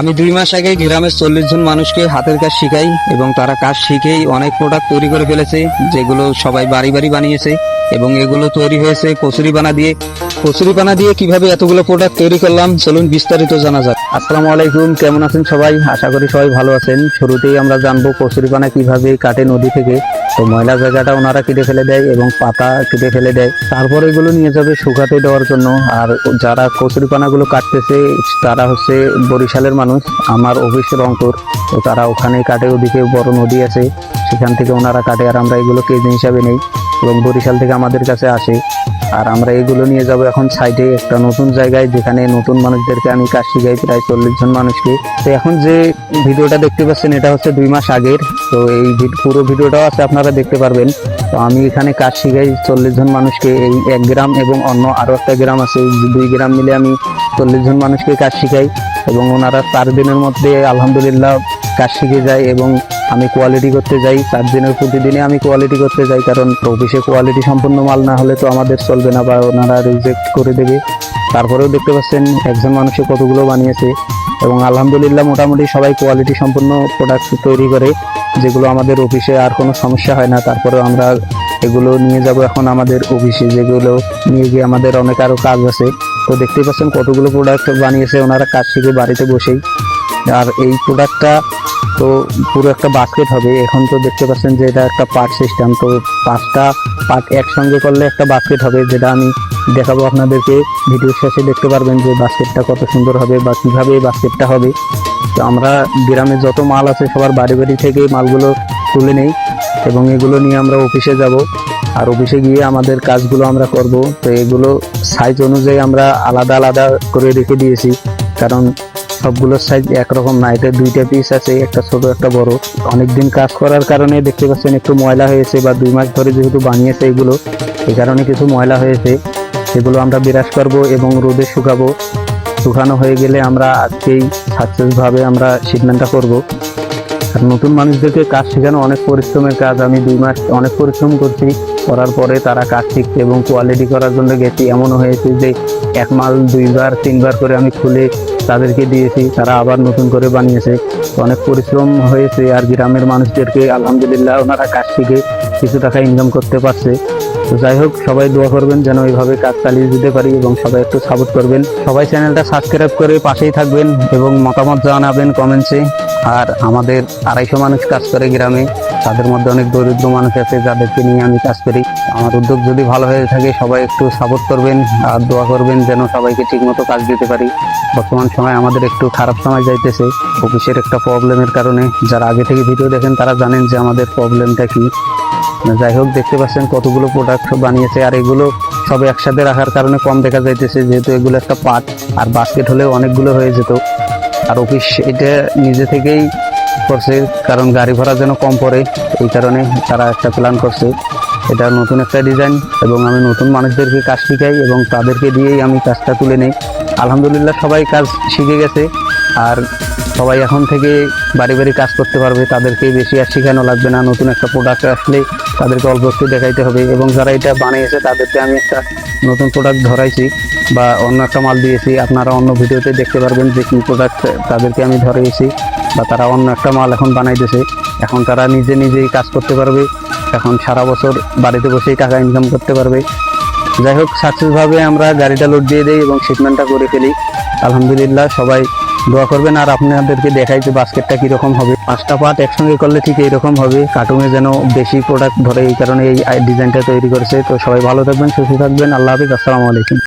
আমি দুই মাস আগে গ্রামের চল্লিশ জন মানুষকে হাতের কাজ শিখাই এবং তারা কাজ শিখেই অনেক প্রোডাক্ট তৈরি করে ফেলেছে, যেগুলো সবাই বাড়ি বাড়ি বানিয়েছে এবং এগুলো তৈরি হয়েছে কচুরি বানা দিয়ে। কচুরি পানা দিয়ে কীভাবে এতগুলো প্রোডাক্ট তৈরি করলাম, চলুন বিস্তারিত জানা যাক। আসসালামু আলাইকুম, কেমন আছেন সবাই? আশা করি সবাই ভালো আছেন। শুরুতেই আমরা জানব কচুরি পানা কীভাবে কাটে নদী থেকে। তো ময়লা জায়গাটা ওনারা কেটে ফেলে দেয় এবং পাতা কেটে ফেলে দেয়। তারপর এগুলো নিয়ে যাবে শুকাতে দেওয়ার জন্য। আর যারা কচুরি পানাগুলো কাটতেছে, তারা হচ্ছে বরিশালের মানুষ। আমার অফিস রংপুর। তো তারা ওখানে কাটে, ওদিকে বড় নদী আছে। সেখান থেকে ওনারা কাটে। আর আমরা এগুলো কেজি হিসাবে নেই। এবং বরিশাল থেকে আমাদের কাছে আসে। আর আমরা এগুলো নিয়ে যাব এখন সাইডে একটা নতুন জায়গায় যেখানে নতুন মানুষদেরকে আমি কাজ শিখাই প্রায় চল্লিশ জন মানুষকে। তো এখন যে ভিডিওটা দেখতে পাচ্ছেন, এটা হচ্ছে দুই মাস আগের। তো এই পুরো ভিডিওটাও আছে, আপনারা দেখতে পারবেন। তো আমি এখানে কাজ শিখাই চল্লিশ জন মানুষকে। এই এক গ্রাম এবং অন্য আরও একটা গ্রাম আছে দুই গ্রাম মিলে আমি চল্লিশ জন মানুষকে কাজ শিখাই। এবং ওনারা চার দিনের মধ্যে আলহামদুলিল্লাহ কাজ শিখে যায় এবং আমি কোয়ালিটি করতে যাই চার দিনের প্রতিদিনে আমি কোয়ালিটি করতে যাই, কারণ অফিসে কোয়ালিটি সম্পূর্ণ মাল না হলে তো আমাদের চলবে না বা ওনারা রিজেক্ট করে দেবে। তারপরেও দেখতে পাচ্ছেন, একজন মানুষে কতগুলো বানিয়েছে এবং আলহামদুলিল্লাহ মোটামুটি সবাই কোয়ালিটি সম্পূর্ণ প্রোডাক্ট তৈরি করে, যেগুলো আমাদের অফিসে আর কোনো সমস্যা হয় না। তারপরেও আমরা এগুলো নিয়ে যাব এখন আমাদের অফিসে যেগুলো নিয়ে গিয়ে আমাদের অনেক আরও কাজ আছে। তো দেখতেই পাচ্ছেন কতগুলো প্রোডাক্ট বানিয়েছে, ওনারা কাজ শিখে বাড়িতে বসেই। আর এই প্রোডাক্টটা তো পুরো একটা বাস্কেট হবে। এখন তো দেখতে পাচ্ছেন যে এটা একটা পার্ট সিস্টেম তো পাঁচটা পার্ট একসঙ্গে করলে একটা বাস্কেট হবে, যেটা আমি দেখাবো আপনাদেরকে। ভিডিও শেষে দেখতে পারবেন যে বাস্কেটটা কত সুন্দর হবে বা কীভাবে এই বাস্কেটটা হবে। তো আমরা গ্রামে যত মাল আছে সবার বাড়ি বাড়ি থেকে মালগুলো তুলে নেই এবং এগুলো নিয়ে আমরা অফিসে যাব। আর অফিসে গিয়ে আমাদের কাজগুলো আমরা করব। তো এগুলো সাইজ অনুযায়ী আমরা আলাদা আলাদা করে রেখে দিয়েছি। কারণ সবগুলোর সাইজ একরকম না। এটা দুইটা পিস আছে, একটা ছোট, একটা বড়। অনেকদিন কাজ করার কারণে দেখতে পাচ্ছেন একটু ময়লা হয়েছে বা দুই মাস ধরে যেহেতু বানিয়েছে এগুলো, এই কারণে কিছু ময়লা হয়েছে। সেগুলো আমরা বিরাজ করব এবং রোদে শুকাবো। শুকানো হয়ে গেলে আমরা আজকেই সাকসেসভাবে আমরা শিপমেন্টটা করব। আর নতুন মানুষদেরকে কাজ শেখানো অনেক পরিশ্রমের কাজ। আমি দুই মাস অনেক পরিশ্রম করছি, করার পরে তারা কাজ শিখছে এবং কোয়ালিটি করার জন্য গেছি। এমনও হয়েছে যে এক মাল দুইবার, তিনবার করে আমি খুলে তাদেরকে দিয়েছি, তারা আবার নতুন করে বানিয়েছে। অনেক পরিশ্রম হয়েছে আর গ্রামের মানুষদেরকে, আলহামদুলিল্লাহ, ওনারা কাজ থেকে কিছু টাকা ইনকাম করতে পারছে। তো যাই হোক, সবাই দোয়া করবেন যেন এইভাবে কাজ চালিয়ে দিতে পারি এবং সবাই একটু সাপোর্ট করবেন। সবাই চ্যানেলটা সাবস্ক্রাইব করে পাশেই থাকবেন এবং মতামত জানাবেন কমেন্টসে আর আমাদের আড়াইশো মানুষ কাজ করে গ্রামে, তাদের মধ্যে অনেক দরিদ্র মানুষ আছে যাদেরকে নিয়ে আমি কাজ করি। আমার উদ্যোগ যদি ভালো হয়ে থাকে, সবাই একটু সাপোর্ট করবেন আর দোয়া করবেন যেন সবাইকে ঠিকমতো কাজ দিতে পারি। বর্তমান সময় আমাদের একটু খারাপ সময় যাইতেছে, অফিসের একটা প্রবলেমের কারণে। যারা আগে থেকে ভিডিও দেখেন, তারা জানেন যে আমাদের প্রবলেমটা কি। যাই হোক, দেখতে পাচ্ছেন কতগুলো প্রোডাক্ট বানিয়েছে, আর এগুলো সব একসাথে রাখার কারণে কম দেখা যাইতেছে, যেহেতু এগুলো একটা পার্ট আর বাস্কেট হলেও অনেকগুলো হয়ে যেত। আর অফিস এটা নিজে থেকেই করছে, কারণ গাড়ি ভাড়া যেন কম পড়ে, এই কারণে তারা একটা প্ল্যান করছে। এটা নতুন একটা ডিজাইন এবং আমি নতুন মানুষদেরকে কাজ শিখাই, এবং তাদেরকে দিয়েই আমি কাজটা তুলে নিই। আলহামদুলিল্লাহ সবাই কাজ শিখে গেছে, আর সবাই এখন থেকে বাড়ি বাড়ি কাজ করতে পারবে তাদেরকে বেশি আর শেখানো লাগবে না, নতুন একটা প্রোডাক্ট আসলে তাদেরকে অল্প একটু দেখাইতে হবে এবং যারা এটা বানিয়েছে তাদেরকে আমি একটা নতুন প্রোডাক্ট ধরাইছি বা অন্য একটা মাল দিয়েছি। আপনারা অন্য ভিডিওতে দেখতে পারবেন যে কী প্রোডাক্ট তাদেরকে আমি ধরিয়েছি বা তারা অন্য একটা মাল এখন বানাইতেছে। এখন তারা নিজে নিজেই কাজ করতে পারবে, এখন সারা বছর বাড়িতে বসেই টাকা ইনকাম করতে পারবে। যাই হোক সাকসেসভাবে আমরা গাড়িটা লোড দিয়ে দিই এবং শিপমেন্টটা করে ফেলি। আলহামদুলিল্লাহ, সবাই দোয়া করবেন। আর আপনাদেরকে দেখাই যে বাস্কেটটা কীরকম হবে। পাঁচটা পাট একসঙ্গে করলে ঠিক এইরকম হবে। কার্টুনে যেন বেশি প্রোডাক্ট ধরে, এই কারণে এই ডিজাইনটা তৈরি করেছে। তো সবাই ভালো থাকবেন, সুস্থ থাকবেন। আল্লাহ হাফিজ, আসসালামু আলাইকুম।